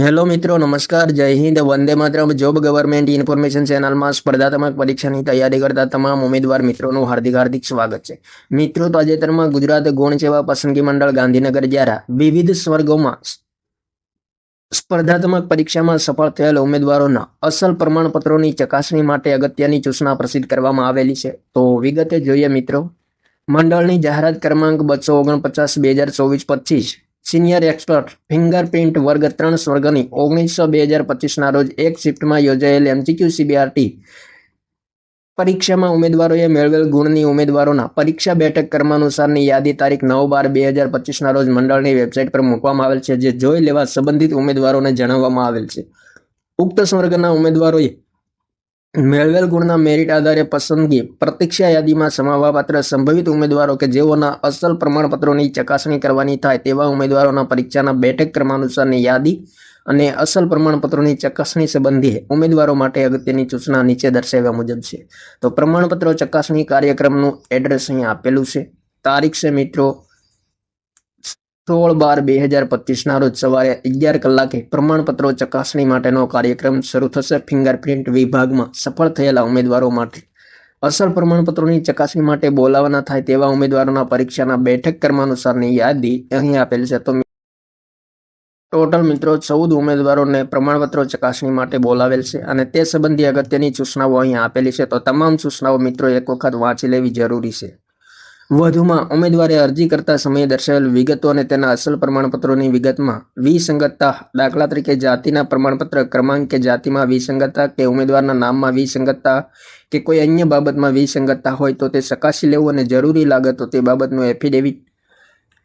Hello મિત્રો, નમસ્કાર. જય હિન્દ. વંદે માત્ર જોબ ગવર્મેન્ટ ઇન્ફોર્મેશન ચેનલમાં સ્પર્ધાત્મક પરીક્ષાની તૈયારી કરતા તમામ ઉમેદવાર મિત્રોનું હાર્દિક હાર્દિક સ્વાગત છે. મિત્રો, તાજેતરમાં ગુજરાત ગૌણ સેવા પસંદગી મંડળ ગાંધીનગર દ્વારા વિવિધ સ્વર્ગોમાં સ્પર્ધાત્મક પરીક્ષામાં સફળ થયેલ ઉમેદવારોના અસલ પ્રમાણપત્રોની ચકાસણી માટે અગત્યની સૂચના પ્રસિદ્ધ કરવામાં આવેલી છે. તો વિગતે જોઈએ મિત્રો. મંડળની જાહેરાત ક્રમાંક બસો ઓગણપચાસ, બે હજાર ચોવીસ, પચીસ સિનિયર એક્સપર્ટ, ફિંગરપ્રિન્ટ વર્ગ ત્રણ સ્વર્ગની ઓગણીસો બે હજાર પચીસના રોજ એક શિફ્ટમાં યોજાયેલ એમસીક્યુ સીબીઆરટી પરીક્ષામાં ઉમેદવારોએ મેળવેલ ગુણની ઉમેદવારોના પરીક્ષા બેઠક ક્રમાનુસારની યાદી તારીખ નવ બાર બે હજાર પચીસના રોજ મંડળની વેબસાઇટ પર મૂકવામાં આવેલ છે, જે જોઈ લેવા સંબંધિત ઉમેદવારોને જણાવવામાં આવેલ છે. ઉક્ત સ્વર્ગના ઉમેદવારોએ મેળવેલ ગુણના મેરિટ આધારે પસંદગી પ્રતીક્ષા યાદીમાં સમાવવા પાત્ર સંભવિત ઉમેદવારો કે જેઓના અસલ પ્રમાણપત્રોની ચકાસણી કરવાની થાય તેવા ઉમેદવારોના પરીક્ષાના બેઠક ક્રમાનુસારની યાદી અને અસલ પ્રમાણપત્રોની ચકાસણી સંબંધી ઉમેદવારો માટે અગત્યની સૂચના નીચે દર્શાવ્યા મુજબ છે. તો પ્રમાણપત્રો ચકાસણી કાર્યક્રમનું એડ્રેસ અહીંયા આપેલું છે. તારીખ છે મિત્રો સોળ બાર બે હજાર પચીસના રોજ સવારે અગિયાર કલાકે પ્રમાણપત્રો ચકાસણી માટેનો કાર્યક્રમ શરૂ થશે. ફિંગરપ્રિન્ટ વિભાગમાં સફળ થયેલા ઉમેદવારો માટે અસલ પ્રમાણપત્રોની ચકાસણી માટે બોલાવાના થાય તેવા ઉમેદવારોના પરીક્ષાના બેઠક ક્રમાનુસારની યાદી અહીં આપેલ છે. તો ટોટલ મિત્રો ચૌદ ઉમેદવારોને પ્રમાણપત્રો ચકાસણી માટે બોલાવેલ છે અને તે સંબંધી અગત્યની સૂચનાઓ અહીં આપેલી છે. તો તમામ સૂચનાઓ મિત્રો એક વખત વાંચી લેવી જરૂરી છે. વધુમાં ઉમેદવારે અરજી કરતા સમયે દર્શાવેલ વિગતો અને તેના અસલ પ્રમાણપત્રોની વિગતમાં વિસંગતતા, દાખલા તરીકે જાતિના પ્રમાણપત્ર ક્રમાંક કે જાતિમાં વિસંગતતા કે ઉમેદવારના નામમાં વિસંગતતા કે કોઈ અન્ય બાબતમાં વિસંગતતા હોય તો તે ચકાસી લેવું અને જરૂરી લાગે તો તે બાબતનું એફિડેવિટ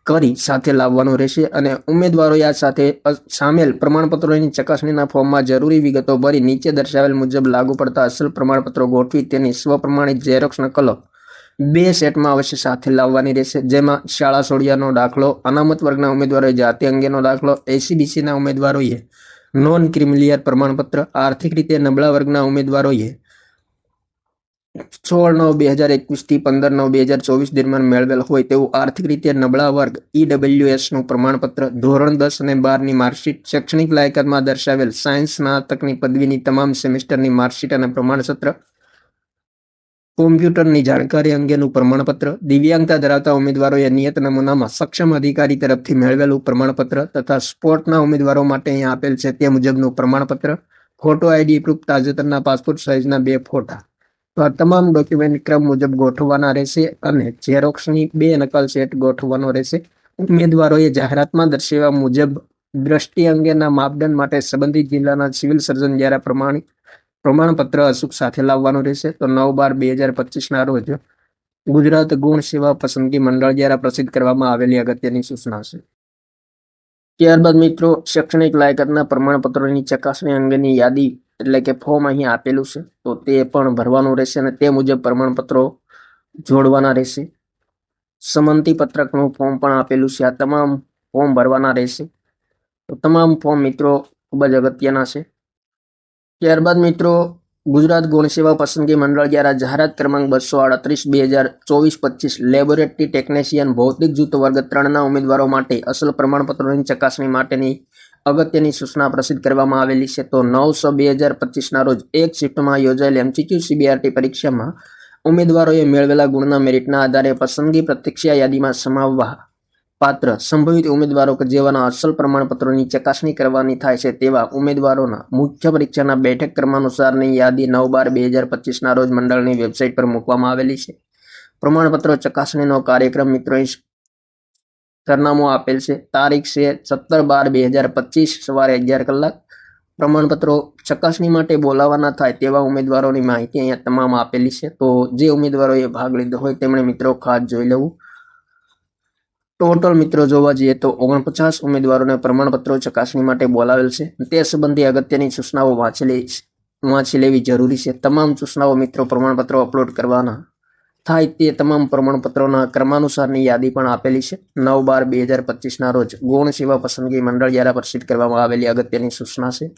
કરી સાથે લાવવાનું રહેશે અને ઉમેદવારોએ આ સાથે સામેલ પ્રમાણપત્રોની ચકાસણીના ફોર્મમાં જરૂરી વિગતો ભરી નીચે દર્શાવેલ મુજબ લાગુ પડતા અસલ પ્રમાણપત્રો ગોઠવી તેની સ્વપ્રમાણિત ઝેરોક્ષ નકલો બે સેટમાં અવશ્ય સાથે લાવવાની રહેશે. જેમાં શાળા સોળિયાનો દાખલો, અનામત વર્ગના ઉમેદવારોએ જાતિ અંગેનો દાખલો એસીબીસીના ઉમેદવારોએ નોન ક્રિમિલિયર પ્રમાણપત્ર, આર્થિક રીતે નબળા વર્ગના ઉમેદવારોએ સોળ નવ બે હજાર એકવીસથી પંદર નવ બે હજાર ચોવીસ દરમિયાન મેળવેલ હોય તેવું આર્થિક રીતે નબળા વર્ગ ઈડબ્લ્યુએસનું પ્રમાણપત્ર ધોરણ દસ અને બારની માર્કશીટ શૈક્ષણિક લાયકાતમાં દર્શાવેલ સાયન્સ સ્નાતકની પદવીની તમામ સેમેસ્ટરની માર્કશીટ અને પ્રમાણપત્ર કોમ્પ્યુટરની જાણકારી અંગેનું પ્રમાણપત્ર, દિવ્યાંગતા ધરાવતા ઉમેદવારોએ નિયત નમૂનામાં સક્ષમ અધિકારી તરફથી મેળવેલું પ્રમાણપત્ર તથા સ્પોર્ટના ઉમેદવારો માટે અહીંયા આપેલ છે તે મુજબનું પ્રમાણપત્ર, ફોટો આઈડી પ્રૂફ, તાજેતરના પાસપોર્ટ સાઇઝના બે ફોટા. તો આ તમામ ડોક્યુમેન્ટ ક્રમ મુજબ ગોઠવવાના રહેશે અને ઝેરોક્સની બે નકલ સેટ ગોઠવવાનો રહેશે. ઉમેદવારોએ જાહેરાતમાં દર્શાવ્યા મુજબ દ્રષ્ટિ અંગેના માપદંડ માટે સંબંધિત જિલ્લાના સિવિલ સર્જન દ્વારા પ્રમાણિત પ્રમાણપત્ર અચૂક સાથે લાવવાનું રહેશે. તો નવ બાર બે હજાર પચીસના રોજ ગુજરાત ગુણ સેવા પસંદગી મંડળ દ્વારા પ્રસિદ્ધ કરવામાં આવેલી અગત્યની સૂચના છે. ત્યારબાદ મિત્રો, શૈક્ષણિક લાયકાતના પ્રમાણપત્રોની ચકાસણી અંગેની યાદી એટલે કે ફોર્મ અહીં આપેલું છે. તો તે પણ ભરવાનું રહેશે અને તે મુજબ પ્રમાણપત્રો જોડવાના રહેશે. સમંતી પત્રકનું ફોર્મ પણ આપેલું છે. આ તમામ ફોર્મ ભરવાના રહેશે. તો તમામ ફોર્મ મિત્રો ખૂબ જ અગત્યના છે. ત્યારબાદ મિત્રો, ગુજરાત ગુણસેવા પસંદગી મંડળ દ્વારા જાહેરાત ક્રમાંક બસો આડત્રીસ, બે હજાર ચોવીસ, પચીસ, લેબોરેટરી ટેકનિશિયન, ભૌતિક જૂથ વર્ગ ત્રણના ઉમેદવારો માટે અસલ પ્રમાણપત્રોની ચકાસણી માટેની અગત્યની સૂચના પ્રસિદ્ધ કરવામાં આવેલી છે. તો નવસો બે હજાર પચીસના રોજ એક શિફ્ટમાં યોજાયેલ એમસીક્યુ સીબીઆરટી પરીક્ષામાં ઉમેદવારોએ મેળવેલા ગુણના મેરિટના આધારે પસંદગી પ્રતિક્ષા યાદીમાં સમાવવા પાત્ર સંભવિત ઉમેદવારો કે જેવાના અસલ પ્રમાણપત્રોની ચકાસણી કરવાની થાય છે તેવા ઉમેદવારોના મુખ્ય પરીક્ષાના બેઠક ક્રમાનુસારની યાદી નવ બાર બે હજાર પચીસના રોજ મંડળની વેબસાઇટ પર મૂકવામાં આવેલી છે. પ્રમાણપત્રો ચકાસણીનો કાર્યક્રમ મિત્રો સરનામું આપેલ છે. તારીખ છે સત્તર બાર બે હજાર પચીસ, સવારે અગિયાર કલાક. પ્રમાણપત્રો ચકાસણી માટે બોલાવવાના થાય તેવા ઉમેદવારોની માહિતી અહીંયા તમામ આપેલી છે. તો જે ઉમેદવારોએ ભાગ લીધો હોય તેમણે મિત્રો ખાસ જોઈ લેવું. ટોટલ મિત્રો, જોવા જઈએ તો ઓગણપચાસ ઉમેદવારોને પ્રમાણપત્રો ચકાસણી માટે બોલાવેલ છે. તે સંબંધી અગત્યની સૂચનાઓ વાંચેલી વાંચી લેવી જરૂરી છે. તમામ સૂચનાઓ મિત્રો પ્રમાણપત્રો અપલોડ કરવાના થાય તે તમામ પ્રમાણપત્રોના ક્રમાનુસારની યાદી પણ આપેલી છે. નવ બાર બે હજાર પચીસના રોજ ગૌણ સેવા પસંદગી મંડળ દ્વારા પ્રસિદ્ધ કરવામાં આવેલી અગત્યની સૂચના છે.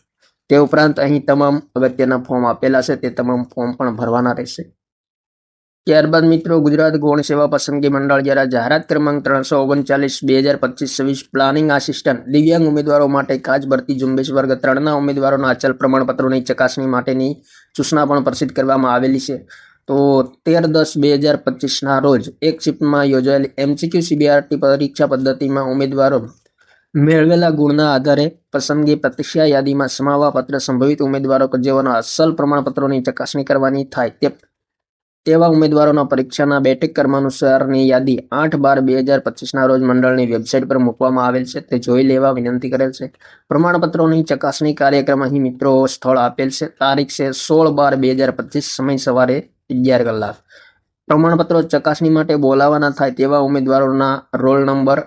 તે ઉપરાંત અહીં તમામ અગત્યના ફોર્મ આપેલા છે. તે તમામ ફોર્મ પણ ભરવાના રહેશે. ત્યારબાદ મિત્રો ગુજરાત ગૌણ સેવા પસંદગી મંડળ દ્વારા જાહેરાત ક્રમાંક ત્રણસો ઓગણચાલીસ, બે હજાર પચીસ, છવ્વીસ પ્લાનિંગ આસિસ્ટન્ટ, દિવ્યાંગ ઉમેદવારો માટે કાચ ભરતી ઝુંબેશ વર્ગ ત્રણના ઉમેદવારોના અચલ પ્રમાણપત્રોની ચકાસણી માટેની સૂચના પણ પ્રસિદ્ધ કરવામાં આવેલી છે. તો તેર દસ, બે હજાર પચીસના રોજ એક શિફ્ટમાં યોજાયેલી એમસીક્યુ સીબીઆરટી પરીક્ષા પદ્ધતિમાં ઉમેદવારો મેળવેલા ગુણના આધારે પસંદગી પ્રતિક્ષા યાદીમાં સમાવવા પત્ર સંભવિત ઉમેદવારો કે જેઓના અસલ પ્રમાણપત્રોની ચકાસણી કરવાની થાય તે તેવા ઉમેદવારોના પરીક્ષાના બેઠક ક્રમાનુસારની યાદી આઠ બાર બે હજાર પચીસના રોજ મંડળની વેબસાઇટ પર મૂકવામાં આવેલ છે. તે જોઈ લેવા વિનંતી કરેલ છે. પ્રમાણપત્રોની ચકાસણી કાર્યક્રમ અહીં મિત્રો સ્થળ આપેલ છે. તારીખ છે સોળ બાર બે હજાર પચીસ સમય સવારે અગિયાર કલાક. પ્રમાણપત્રો ચકાસણી માટે બોલાવાના થાય તેવા ઉમેદવારોના રોલ નંબર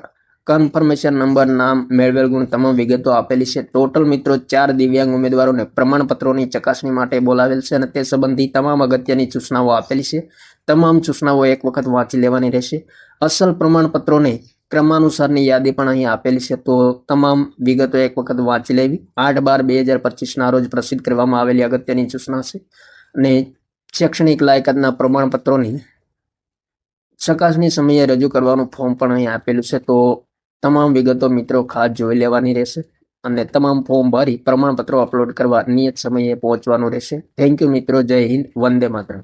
કન્ફર્મેશન નંબર નામ મેળવેલ ગુણ તમામ વિગતો આપેલી છે. ટોટલ મિત્રો, ચાર દિવ્યાંગ ઉમેદવારોને પ્રમાણપત્રોની ચકાસણી માટે બોલાવેલ છે અને તે સંબંધી તમામ અગત્યની સૂચનાઓ આપેલી છે. તમામ સૂચનાઓ એક વખત વાંચી લેવાની રહેશે. અસલ પ્રમાણપત્રોને ક્રમાનુસારની યાદી પણ અહીં આપેલી છે. તો તમામ વિગતો એક વખત વાંચી લેવી. આઠ બાર બે હજાર પચીસના રોજ પ્રસિદ્ધ કરવામાં આવેલી અગત્યની સૂચના છે. અને શૈક્ષણિક લાયકાતના પ્રમાણપત્રોની ચકાસણી સમયે રજૂ કરવાનું ફોર્મ પણ અહીં આપેલું છે. તો તમામ વિગતો મિત્રો ખાસ જોઈ લેવાની રહેશે અને તમામ ફોર્મ ભરી પ્રમાણપત્રો અપલોડ કરવા નિયત સમયે પહોંચવાનું રહેશે. થેન્ક યુ મિત્રો. જય હિન્દ. વંદે માતરમ.